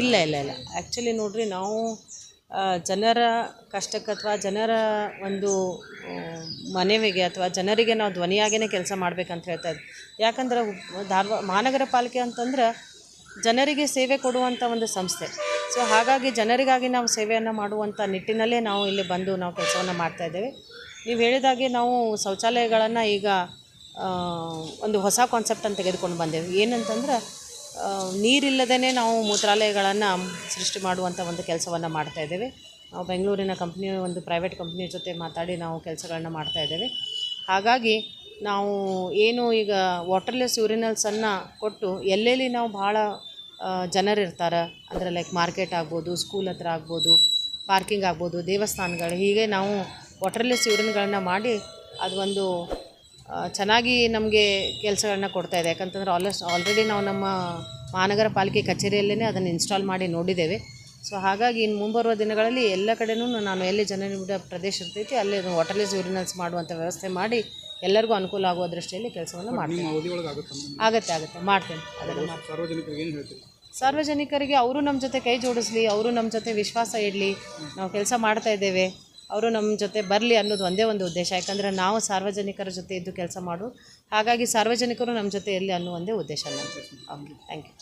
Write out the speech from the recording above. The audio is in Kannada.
ಇಲ್ಲ ಇಲ್ಲ ಇಲ್ಲ. ಆ್ಯಕ್ಚುಲಿ ನೋಡಿರಿ, ನಾವು ಜನರ ಕಷ್ಟಕ್ಕೆ ಅಥವಾ ಜನರ ಒಂದು ಮನವಿಗೆ ಅಥವಾ ಜನರಿಗೆ ನಾವು ಧ್ವನಿಯಾಗೇ ಕೆಲಸ ಮಾಡ್ಬೇಕಂತ ಹೇಳ್ತಾ ಇದ್ವಿ. ಯಾಕಂದ್ರೆ ಧಾರವಾಡ ಮಹಾನಗರ ಪಾಲಿಕೆ ಅಂತಂದ್ರೆ ಜನರಿಗೆ ಸೇವೆ ಕೊಡುವಂಥ ಒಂದು ಸಂಸ್ಥೆ. ಸೊ ಹಾಗಾಗಿ ಜನರಿಗಾಗಿ ನಾವು ಸೇವೆಯನ್ನು ಮಾಡುವಂಥ ನಿಟ್ಟಿನಲ್ಲೇ ನಾವು ಇಲ್ಲಿ ಬಂದು ನಾವು ಕೆಲಸವನ್ನು ಮಾಡ್ತಾ ಇದ್ದೇವೆ. ನೀವು ಹೇಳಿದಾಗೆ ನಾವು ಶೌಚಾಲಯಗಳನ್ನು ಈಗ ಒಂದು ಹೊಸ ಕಾನ್ಸೆಪ್ಟನ್ನು ತೆಗೆದುಕೊಂಡು ಬಂದೇವೆ. ಏನಂತಂದ್ರೆ ನೀರಿಲ್ಲದೇ ನಾವು ಮೂತ್ರಾಲಯಗಳನ್ನು ಸೃಷ್ಟಿ ಮಾಡುವಂಥ ಒಂದು ಕೆಲಸವನ್ನು ಮಾಡ್ತಾ ಇದ್ದೇವೆ. ನಾವು ಬೆಂಗಳೂರಿನ ಕಂಪ್ನಿ ಒಂದು ಪ್ರೈವೇಟ್ ಕಂಪ್ನಿ ಜೊತೆ ಮಾತಾಡಿ ನಾವು ಕೆಲಸಗಳನ್ನ ಮಾಡ್ತಾ ಇದ್ದೇವೆ. ಹಾಗಾಗಿ ನಾವು ಏನು ಈಗ ವಾಟರ್ಲೆಸ್ ಯೂರಿನಲ್ಸನ್ನು ಕೊಟ್ಟು ಎಲ್ಲೆಲ್ಲಿ ನಾವು ಭಾಳ ಜನರಿರ್ತಾರೆ, ಅಂದರೆ ಲೈಕ್ ಮಾರ್ಕೆಟ್ ಆಗ್ಬೋದು ಸ್ಕೂಲ್ ಹತ್ರ ಆಗ್ಬೋದು ಪಾರ್ಕಿಂಗ್ ಆಗ್ಬೋದು, ದೇವಸ್ಥಾನಗಳು, ಹೀಗೆ ನಾವು ವಾಟರ್ಲೆಸ್ ಯೂರಿನ್ಗಳನ್ನ ಮಾಡಿ ಅದು ಒಂದು ಚೆನ್ನಾಗಿ ನಮಗೆ ಕೆಲಸಗಳನ್ನ ಕೊಡ್ತಾ ಇದೆ. ಯಾಕಂತಂದ್ರೆ ಆಲ್ಮೋಸ್ಟ್ ಆಲ್ರೆಡಿ ನಾವು ನಮ್ಮ ಮಹಾನಗರ ಪಾಲಿಕೆ ಕಚೇರಿಯಲ್ಲೇ ಅದನ್ನು ಇನ್ಸ್ಟಾಲ್ ಮಾಡಿ ನೋಡಿದ್ದೇವೆ. ಸೊ ಹಾಗಾಗಿ ಇನ್ನು ಮುಂಬರುವ ದಿನಗಳಲ್ಲಿ ಎಲ್ಲ ಕಡೆನೂ ನಾನು ಎಲ್ಲಿ ಜನನಿಬಿಡ ಪ್ರದೇಶ ಇರ್ತೈತಿ ಅಲ್ಲಿ ವಾಟರ್ಲೆಸ್ ಯೂರಿನಲ್ಸ್ ಮಾಡುವಂಥ ವ್ಯವಸ್ಥೆ ಮಾಡಿ ಎಲ್ಲರಿಗೂ ಅನುಕೂಲ ಆಗುವ ದೃಷ್ಟಿಯಲ್ಲಿ ಕೆಲಸವನ್ನು ಮಾಡ್ತೀನಿ ಆಗುತ್ತೆ ಆಗುತ್ತೆ ಮಾಡ್ತೇನೆ. ಅದನ್ನು ಸಾರ್ವಜನಿಕರಿಗೆ ಸಾರ್ವಜನಿಕರಿಗೆ ಅವರು ನಮ್ಮ ಜೊತೆ ಕೈ ಜೋಡಿಸ್ಲಿ ಅವರು ನಮ್ಮ ಜೊತೆ ವಿಶ್ವಾಸ ಇಡಲಿ ನಾವು ಕೆಲಸ ಮಾಡ್ತಾ ಇದ್ದೇವೆ. ಅವರು ನಮ್ಮ ಜೊತೆ ಬರಲಿ ಅನ್ನೋದು ಒಂದೇ ಒಂದು ಉದ್ದೇಶ. ಯಾಕಂದರೆ ನಾವು ಸಾರ್ವಜನಿಕರ ಜೊತೆ ಇದ್ದು ಕೆಲಸ ಮಾಡು. ಹಾಗಾಗಿ ಸಾರ್ವಜನಿಕರು ನಮ್ಮ ಜೊತೆ ಇರಲಿ ಅನ್ನೋ ಒಂದೇ ಉದ್ದೇಶ ನಮ್ಮದು ಓಕೆ ಥ್ಯಾಂಕ್ ಯು